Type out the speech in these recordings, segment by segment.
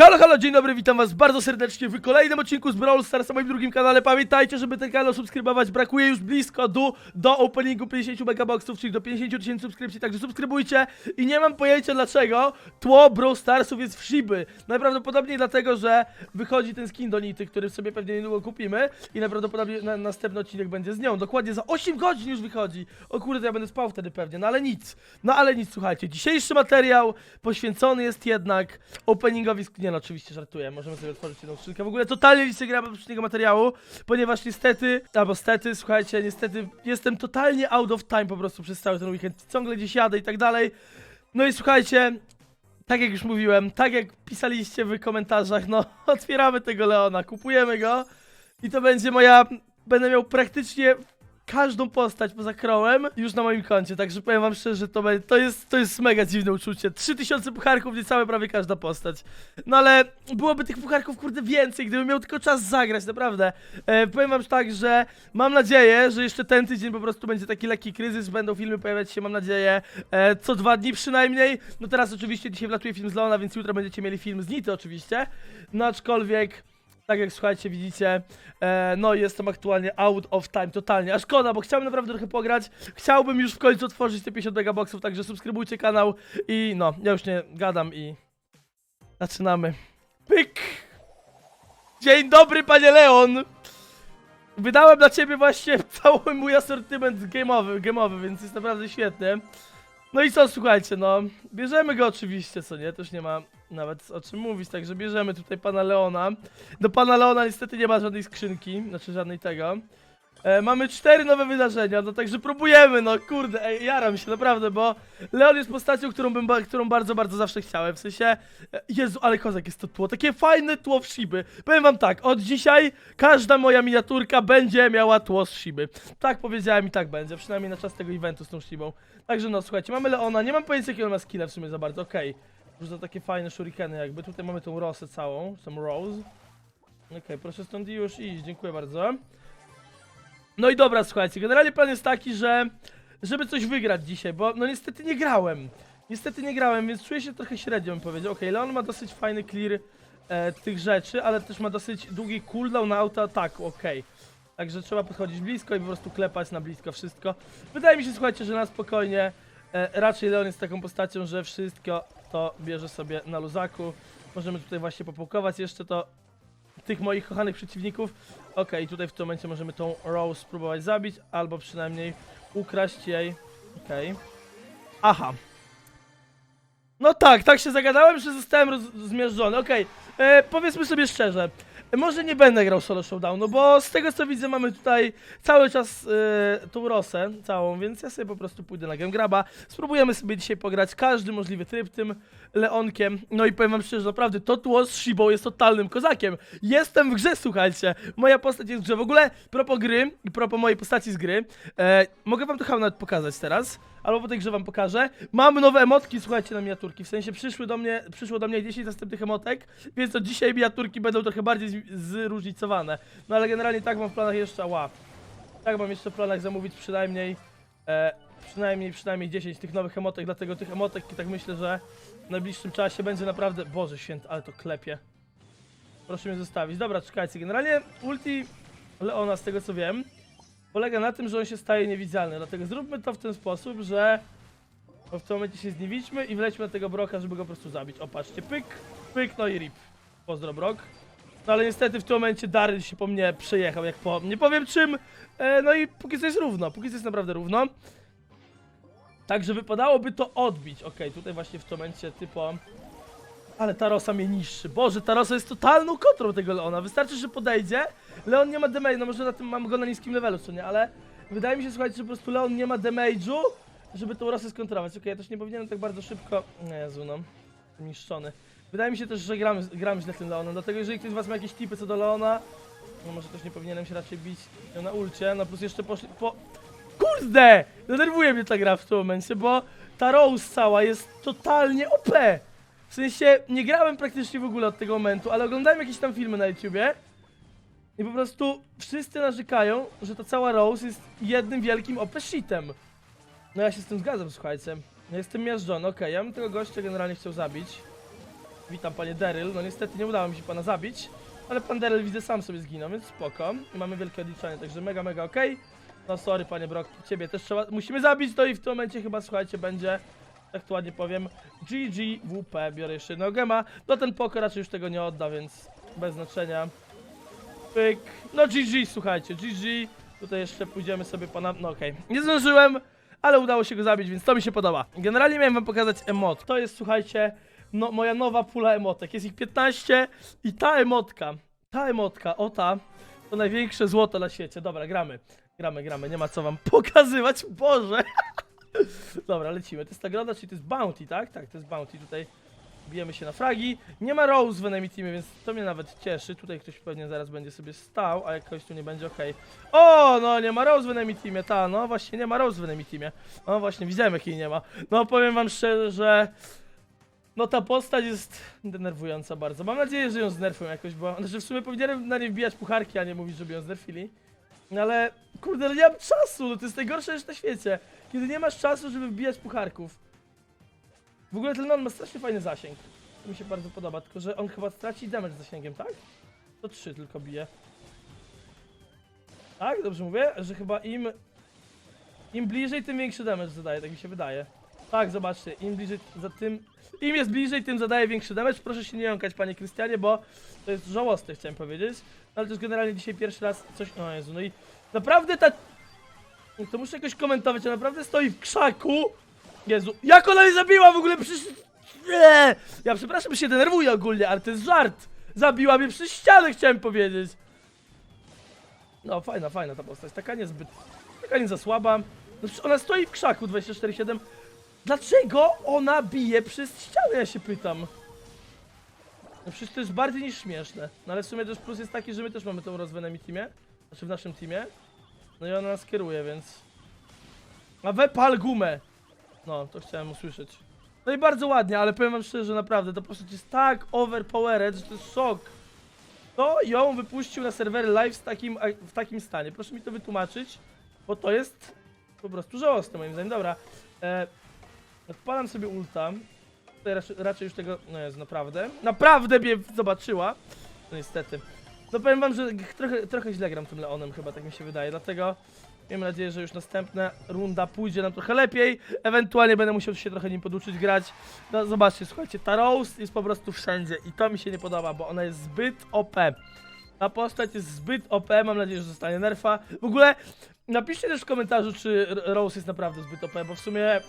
Halo, halo, dzień dobry, witam was bardzo serdecznie w kolejnym odcinku z Brawl Stars na moim drugim kanale. Pamiętajcie, żeby ten kanał subskrybować, brakuje już blisko do, do openingu 50 megaboxów, czyli do 50 tysięcy subskrypcji, także subskrybujcie. I nie mam pojęcia dlaczego tło Brawl Starsów jest w Shiby. Najprawdopodobniej dlatego, że wychodzi ten skin do Nity, który sobie pewnie niedługo kupimy i najprawdopodobniej na, następny odcinek będzie z nią. Dokładnie za 8 godzin już wychodzi. O kurde, ja będę spał wtedy pewnie, no ale nic. No ale nic, słuchajcie, dzisiejszy materiał poświęcony jest jednak openingowi sk- Nie no, oczywiście żartuję, możemy sobie otworzyć jedną skrzynkę. W ogóle totalnie nic nie gram poprzedniego materiału, ponieważ niestety, albo stety, słuchajcie, niestety jestem totalnie out of time po prostu przez cały ten weekend. Ciągle gdzieś jadę i tak dalej. No i słuchajcie, tak jak już mówiłem, tak jak pisaliście w komentarzach, no otwieramy tego Leona, kupujemy go i to będzie moja, będę miał praktycznie każdą postać poza Crowem już na moim koncie, także powiem wam szczerze, że to, to, jest, to jest mega dziwne uczucie. 3000 pucharków, niecałe prawie każda postać. No ale byłoby tych pucharków kurde więcej, gdybym miał tylko czas zagrać, naprawdę. E, powiem wam tak, że mam nadzieję, że jeszcze ten tydzień po prostu będzie taki lekki kryzys, będą filmy pojawiać się, mam nadzieję, e, co dwa dni przynajmniej. No teraz oczywiście dzisiaj wlatuje film z Leona, więc jutro będziecie mieli film z Nity oczywiście. No aczkolwiek... Tak jak słuchajcie, widzicie, e, no jestem aktualnie out of time totalnie. A szkoda, bo chciałbym naprawdę trochę pograć. Chciałbym już w końcu otworzyć te 50 megaboxów, także subskrybujcie kanał i no, ja już nie gadam i zaczynamy. Pyk! Dzień dobry, panie Leon! Wydałem dla ciebie właśnie cały mój asortyment game'owy, game'owy, więc jest naprawdę świetny. No i co, słuchajcie, no, bierzemy go oczywiście, co nie, też nie ma nawet o czym mówić, także bierzemy tutaj pana Leona. Do pana Leona niestety nie ma żadnej skrzynki, znaczy żadnej tego. E, mamy cztery nowe wydarzenia, no także próbujemy, no kurde, ej, jaram się naprawdę, bo Leon jest postacią, którą, bym, ba- którą bardzo, bardzo zawsze chciałem, w sensie, e, Jezu, ale kozak jest to tło, takie fajne tło w Shiby. Powiem wam tak, od dzisiaj każda moja miniaturka będzie miała tło z Shiby. Tak powiedziałem i tak będzie, przynajmniej na czas tego eventu z tą Shibą. Także no, słuchajcie, mamy Leona, nie mam pojęcia jaki on ma skilla w sumie za bardzo, okej. Rzuca takie fajne shurikeny jakby, tutaj mamy tą rosę całą, tą rose. Okej, proszę stąd już iść, dziękuję bardzo. No i dobra, słuchajcie, generalnie plan jest taki, że żeby coś wygrać dzisiaj, bo no niestety nie grałem. Niestety nie grałem, więc czuję się trochę średnio, bym powiedział. Okej, Leon ma dosyć fajny clear e, tych rzeczy, ale też ma dosyć długi cooldown na autoataku, okej. Także trzeba podchodzić blisko i po prostu klepać na blisko wszystko. Wydaje mi się, słuchajcie, że na spokojnie e, raczej Leon jest taką postacią, że wszystko to bierze sobie na luzaku. Możemy tutaj właśnie popukować jeszcze to tych moich kochanych przeciwników. Okej, tutaj w tym momencie możemy tą Rose spróbować zabić, albo przynajmniej ukraść jej. Okej. Aha. No tak, tak się zagadałem, że zostałem zmiażdżony. Okej, e, powiedzmy sobie szczerze. Może nie będę grał solo showdownu, bo z tego co widzę mamy tutaj cały czas e, tą Rosę całą, więc ja sobie po prostu pójdę na Graba. Spróbujemy sobie dzisiaj pograć każdy możliwy tryb tym Leonkiem. No i powiem wam szczerze, naprawdę to tło z Shibą jest totalnym kozakiem. Jestem w grze, słuchajcie. Moja postać jest w grze. W ogóle propos gry propos mojej postaci z gry, e, mogę wam to chyba nawet pokazać teraz. Albo po tej grze wam pokażę. Mam nowe emotki, słuchajcie, na miniaturki. W sensie przyszły do mnie, przyszło do mnie 10 następnych emotek, więc od dzisiaj miniaturki będą trochę bardziej zróżnicowane. No ale generalnie tak mam w planach jeszcze, ła. Tak mam jeszcze w planach zamówić przynajmniej, e, przynajmniej, przynajmniej 10 tych nowych emotek, dlatego tych emotek tak myślę, że w najbliższym czasie będzie naprawdę, Boże święty, ale to klepie. Proszę mnie zostawić. Dobra, czekajcie, generalnie ulti Leona, z tego co wiem, polega na tym, że on się staje niewidzialny, dlatego zróbmy to w ten sposób, że w tym momencie się zniewidźmy i wlećmy na tego Broka, żeby go po prostu zabić. O, patrzcie, pyk, pyk, no i rip. Pozdro, Brok. No ale niestety w tym momencie Daryl się po mnie przejechał, jak po... Nie powiem czym, e, no i póki co jest równo, póki co jest naprawdę równo. Także wypadałoby to odbić. Okej, tutaj właśnie w tym momencie typo... Ale Tarosa mnie niszczy. Boże, Tarosa jest totalną kontrą tego Leona. Wystarczy, że podejdzie. Leon nie ma damage'u, no może na tym mam go na niskim levelu, co nie, ale wydaje mi się, słuchajcie, że po prostu Leon nie ma damage'u, żeby tą Rosę skontrować. Okej, ja też nie powinienem tak bardzo szybko... Nie, Jezu, no. Niszczony. Wydaje mi się też, że gram, gram źle tym Leonem, dlatego jeżeli ktoś z was ma jakieś tipy co do Leona, no może też nie powinienem się raczej bić na ulcie, no plus jeszcze poszli po... Kurde! Denerwuje mnie ta gra w tym momencie, bo ta Rose cała jest totalnie OP! W sensie, nie grałem praktycznie w ogóle od tego momentu, ale oglądałem jakieś tam filmy na YouTubie i po prostu wszyscy narzekają, że ta cała Rose jest jednym wielkim OP shitem. No ja się z tym zgadzam, słuchajcie. Jestem miażdżony, okej, ja bym tego gościa generalnie chciał zabić. Witam panie Daryl, no niestety nie udało mi się pana zabić, ale pan Daryl widzę sam sobie zginął, więc spoko. I mamy wielkie odliczanie, także mega, mega okej. No sorry panie Brock, ciebie też trzeba, musimy zabić to i w tym momencie chyba słuchajcie będzie, tak ładnie powiem, GGWP, biorę jeszcze jednego gema, no ten poko raczej już tego nie odda, więc bez znaczenia. Pyk, no GG słuchajcie, GG, tutaj jeszcze pójdziemy sobie pana, no okej, nie zdążyłem, ale udało się go zabić, więc to mi się podoba. Generalnie miałem wam pokazać emot, to jest słuchajcie, no, moja nowa pula emotek. Jest ich 15 i ta emotka, ta emotka, o ta, to największe złoto na świecie. Dobra, gramy. Gramy, gramy, nie ma co wam pokazywać, Boże. Dobra, lecimy. To jest nagroda, czyli to jest bounty, tak? Tak, to jest bounty. Tutaj bijemy się na fragi. Nie ma Rose w enemy teamie, więc to mnie nawet cieszy. Tutaj ktoś pewnie zaraz będzie sobie stał, a jak ktoś tu nie będzie, okej. O, no nie ma Rose w enemy teamie, ta, no właśnie nie ma Rose w enemy teamie. No właśnie, widzimy, jej nie ma. No powiem wam szczerze, że... No ta postać jest denerwująca bardzo. Mam nadzieję, że ją znerfią jakoś, bo znaczy w sumie powinienem na nie wbijać pucharki, a nie mówić, żeby ją znerfili. No ale kurde, no nie mam czasu, no to jest najgorsze rzecz na świecie. Kiedy nie masz czasu, żeby wbijać pucharków. W ogóle ten non ma strasznie fajny zasięg. To mi się bardzo podoba, tylko że on chyba traci damage z zasięgiem, tak? To 3 tylko bije. Tak, dobrze mówię? Że chyba im... Im bliżej, tym większy damage zadaje, tak mi się wydaje. Tak, zobaczcie, im bliżej, za tym... Im jest bliżej, tym zadaje większy damage. Proszę się nie jąkać, panie Krystianie, bo to jest żałosne, chciałem powiedzieć. No, ale też generalnie dzisiaj pierwszy raz coś... O Jezu, no i naprawdę ta... To muszę jakoś komentować, a naprawdę stoi w krzaku. Jezu, jak ona mnie zabiła w ogóle przecież... Nie! Ja przepraszam, że się denerwuję ogólnie, ale to jest żart. Zabiła mnie przez ścianę, chciałem powiedzieć. No, fajna, fajna ta postać, taka niezbyt... Taka nie za słaba. No ona stoi w krzaku 24-7. Dlaczego ona bije przez ścianę, ja się pytam. No przecież to jest bardziej niż śmieszne. No ale w sumie też plus jest taki, że my też mamy tą rozwę na teamie. Znaczy w naszym teamie. No i ona nas kieruje, więc... A we pal gumę! No, to chciałem usłyszeć. No i bardzo ładnie, ale powiem wam szczerze, że naprawdę ta postać jest tak overpowered, że to jest szok. Kto ją wypuścił na serwery live z takim, w takim stanie? Proszę mi to wytłumaczyć, bo to jest po prostu żałosne moim zdaniem. Dobra, e, odpalam sobie ulta. Tutaj raczej, raczej już tego, no jest naprawdę, naprawdę mnie zobaczyła. No niestety. No powiem wam, że trochę, trochę źle gram tym Leonem chyba, tak mi się wydaje, dlatego miejmy nadzieję, że już następna runda pójdzie nam trochę lepiej. Ewentualnie będę musiał się trochę nim poduczyć grać. No zobaczcie, słuchajcie, ta Rose jest po prostu wszędzie i to mi się nie podoba, bo ona jest zbyt OP. Ta postać jest zbyt OP, mam nadzieję, że zostanie nerfa. W ogóle napiszcie też w komentarzu, czy Rose jest naprawdę zbyt OP, bo w sumie...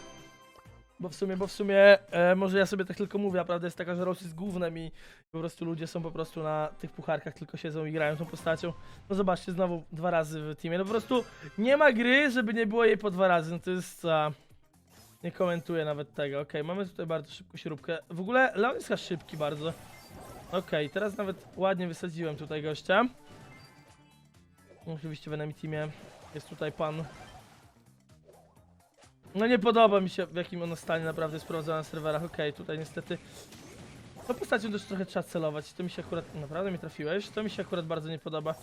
Bo w sumie, bo w sumie, e, może ja sobie tak tylko mówię, a prawda jest taka, że Rose jest głównym i po prostu ludzie są po prostu na tych pucharkach, tylko siedzą i grają tą postacią. No zobaczcie, znowu dwa razy w teamie. No po prostu nie ma gry, żeby nie było jej po dwa razy. No to jest. A, nie komentuję nawet tego. Okej, mamy tutaj bardzo szybką śrubkę. W ogóle Leon jest szybki bardzo. Okej, teraz nawet ładnie wysadziłem tutaj gościa. Oczywiście w enemy teamie jest tutaj pan. No nie podoba mi się w jakim ono stanie naprawdę sprawdzone na serwerach. Okej, tutaj niestety to postacią też trochę trzeba celować. To mi się akurat. Naprawdę mi trafiłeś? To mi się akurat bardzo nie podoba.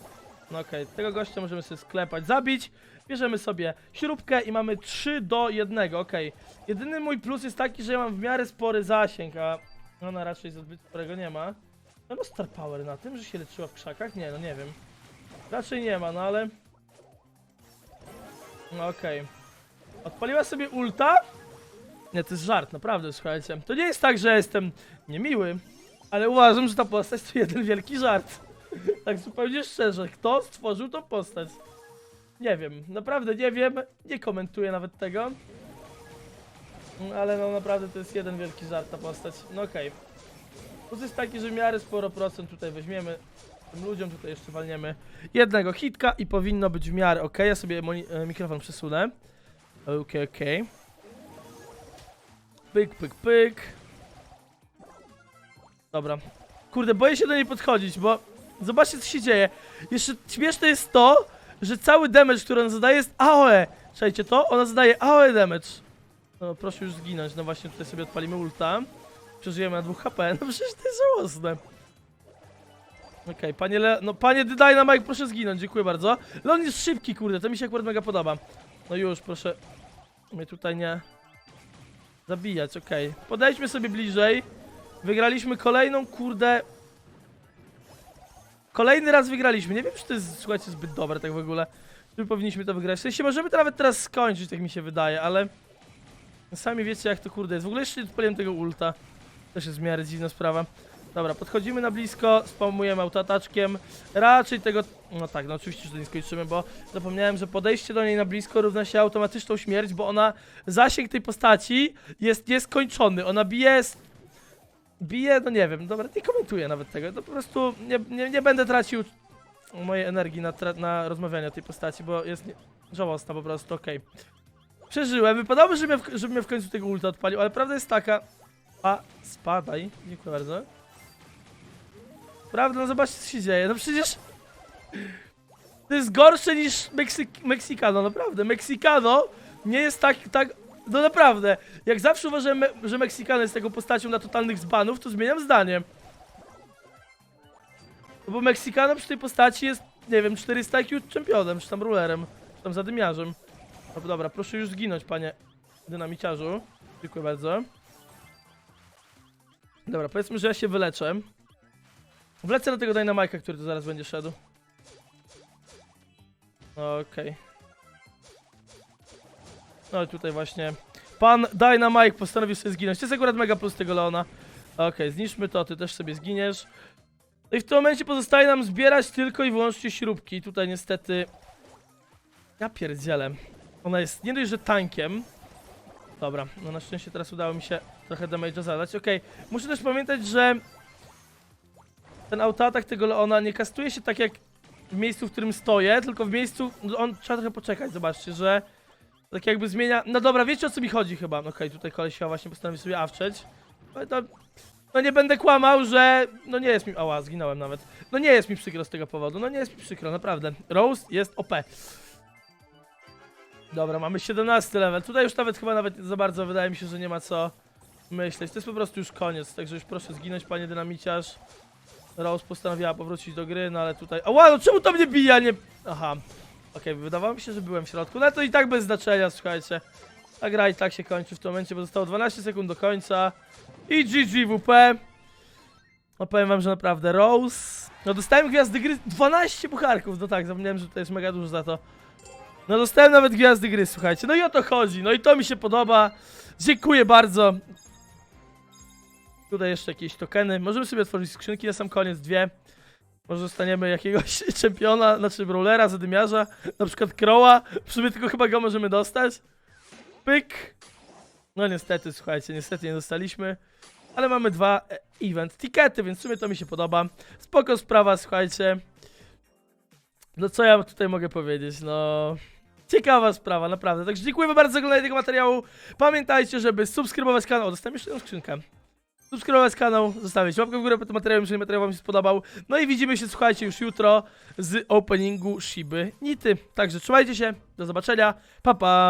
No okej, tego gościa możemy sobie sklepać, zabić. Bierzemy sobie śrubkę i mamy 3 do 1. Okej. Jedyny mój plus jest taki, że ja mam w miarę spory zasięg, a ona raczej zbyt sporego nie ma. No no Star Power na tym, że się leczyła w krzakach? Nie, no nie wiem. Raczej nie ma, no ale. No okej. Odpaliła sobie ulta. Nie, to jest żart, naprawdę, słuchajcie. To nie jest tak, że jestem niemiły, ale uważam, że ta postać to jeden wielki żart. tak zupełnie szczerze, kto stworzył tą postać? Nie wiem, naprawdę nie wiem, nie komentuję nawet tego. Ale no naprawdę to jest jeden wielki żart ta postać. No okej. Plus jest taki, że w miarę sporo procent tutaj weźmiemy. Tym ludziom tutaj jeszcze walniemy jednego hitka i powinno być w miarę ok. Ja sobie e, mikrofon przesunę. Okej, okej. Pyk, pyk, pyk. Dobra. Kurde, boję się do niej podchodzić, bo zobaczcie co się dzieje. Jeszcze śmieszne jest to, że cały damage, który ona zadaje jest AOE. Czajcie to? Ona zadaje AOE damage. No proszę już zginąć. No właśnie tutaj sobie odpalimy ulta. Przeżyjemy na 2 HP. No przecież to jest żałosne. Okej, panie Le... No panie Dynamite, proszę zginąć, dziękuję bardzo. Leon jest szybki, kurde, to mi się akurat mega podoba. No już, proszę. Mnie tutaj nie... Zabijać, okej. Podejdźmy sobie bliżej. Wygraliśmy kolejną, kurde... Kolejny raz wygraliśmy. Nie wiem, czy to jest, słuchajcie, zbyt dobre tak w ogóle. Czy powinniśmy to wygrać? W sensie, możemy to nawet teraz skończyć, tak mi się wydaje, ale... Sami wiecie, jak to kurde jest. W ogóle jeszcze nie tego ulta. Też jest w miarę dziwna sprawa. Dobra, podchodzimy na blisko, spamujemy autoataczkiem. Raczej tego... No tak, no oczywiście, że to nie skończymy, bo zapomniałem, że podejście do niej na blisko równa się automatyczną śmierć, bo ona... Zasięg tej postaci jest nieskończony. Ona bije... Bije, no nie wiem, dobra, nie komentuję nawet tego. To po prostu nie, nie, nie będę tracił mojej energii na, na rozmawianie o tej postaci, bo jest nie... żałosna po prostu, okej. Przeżyłem, wypadałoby, żebym ja w, żebym ja w końcu tego ulta odpalił, ale prawda jest taka... A, spadaj, dziękuję bardzo. Prawda, no zobaczcie co się dzieje, no przecież... To jest gorsze niż Meksyk Meksykano, naprawdę. Meksykano nie jest tak, tak... No naprawdę, jak zawsze uważałem, że Meksykano jest taką postacią na totalnych zbanów, to zmieniam zdanie. No Bo Meksykano przy tej postaci jest, nie wiem, 400 IQ czempionem, czy tam rulerem, czy tam zadymiarzem. No dobra, proszę już zginąć, panie dynamiciarzu. Dziękuję bardzo. Dobra, powiedzmy, że ja się wyleczę. Wlecę do tego Dynamike'a, który tu zaraz będzie szedł. Okej. No i tutaj właśnie pan Dynamite postanowił sobie zginąć. To jest akurat mega plus tego Leona. Okej, zniszczmy to, ty też sobie zginiesz. No i w tym momencie pozostaje nam zbierać tylko i wyłącznie śrubki. Tutaj niestety... Ja pierdzielę. Ona jest nie dość, że tankiem. Dobra, no na szczęście teraz udało mi się trochę damage'a zadać. Okej, muszę też pamiętać, że ten autoatak tego Leona nie kastuje się tak jak w miejscu, w którym stoję, tylko w miejscu, no on trzeba trochę poczekać, zobaczcie, że tak jakby zmienia, no dobra, wiecie o co mi chodzi chyba, okej, tutaj koleś chyba właśnie postanowił sobie awczeć, no, to, no nie będę kłamał, że, no nie jest mi, ała, zginąłem nawet, no nie jest mi przykro z tego powodu, no nie jest mi przykro, naprawdę, Rose jest OP. Dobra, mamy 17 level, tutaj już nawet chyba nawet za bardzo wydaje mi się, że nie ma co myśleć, to jest po prostu już koniec, także już proszę zginąć, panie dynamiciarz. Rose postanowiła powrócić do gry, no ale tutaj... Ała, no czemu to mnie bije, a nie... Aha. Okej, wydawało mi się, że byłem w środku, no to i tak bez znaczenia, słuchajcie. Ta gra i tak się kończy w tym momencie, bo zostało 12 sekund do końca. I GGWP. No powiem wam, że naprawdę Rose... No dostałem gwiazdy gry 12 pucharków, no tak, zapomniałem, że to jest mega dużo za to. No dostałem nawet gwiazdy gry, słuchajcie, no i o to chodzi, no i to mi się podoba. Dziękuję bardzo. Tutaj jeszcze jakieś tokeny. Możemy sobie otworzyć skrzynki na sam koniec, dwie. Może dostaniemy jakiegoś czempiona, znaczy brawlera, zadymiarza, na przykład Crowa. W sumie tylko chyba go możemy dostać. Pyk. No niestety, słuchajcie, niestety nie dostaliśmy. Ale mamy dwa e, event tikety, więc w sumie to mi się podoba. Spoko sprawa, słuchajcie. No co ja tutaj mogę powiedzieć, no... Ciekawa sprawa, naprawdę. Także dziękuję wam bardzo za oglądanie tego materiału. Pamiętajcie, żeby subskrybować kanał. Dostałem jeszcze jedną skrzynkę subskrybować kanał, zostawić łapkę w górę pod tym materiałem, jeżeli materiał wam się spodobał. No i widzimy się, słuchajcie, już jutro z openingu Shiby Nity. Także trzymajcie się, do zobaczenia, pa pa!